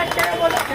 கட்டே ஒழுக்கு